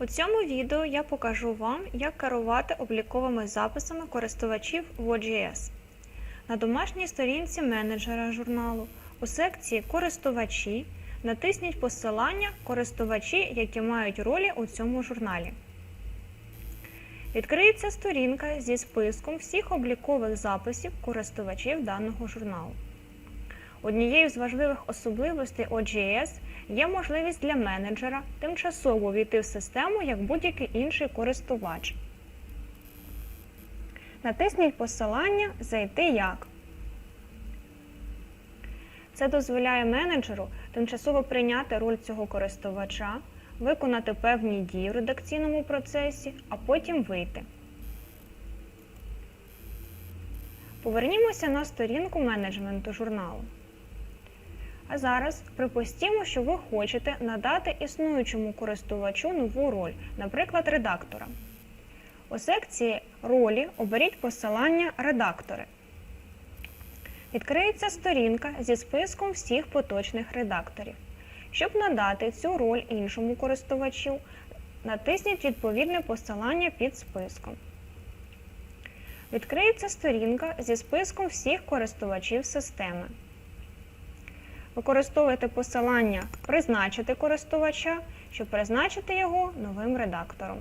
У цьому відео я покажу вам, як керувати обліковими записами користувачів в OGS. На домашній сторінці менеджера журналу у секції Користувачі натисніть посилання Користувачі, які мають ролі у цьому журналі. Відкриється сторінка зі списком всіх облікових записів користувачів даного журналу. Однією з важливих особливостей OGS є можливість для менеджера тимчасово війти в систему як будь-який інший користувач. Натисніть посилання Зайти як. Це дозволяє менеджеру тимчасово прийняти роль цього користувача, виконати певні дії в редакційному процесі, а потім вийти. Повернімося на сторінку менеджменту журналу. А зараз припустімо, що ви хочете надати існуючому користувачу нову роль, наприклад, редактора. У секції Ролі оберіть посилання Редактори. Відкриється сторінка зі списком всіх поточних редакторів. Щоб надати цю роль іншому користувачу, натисніть відповідне посилання під списком. Відкриється сторінка зі списком всіх користувачів системи. Використовуйте посилання Призначити користувача, щоб призначити його новим редактором.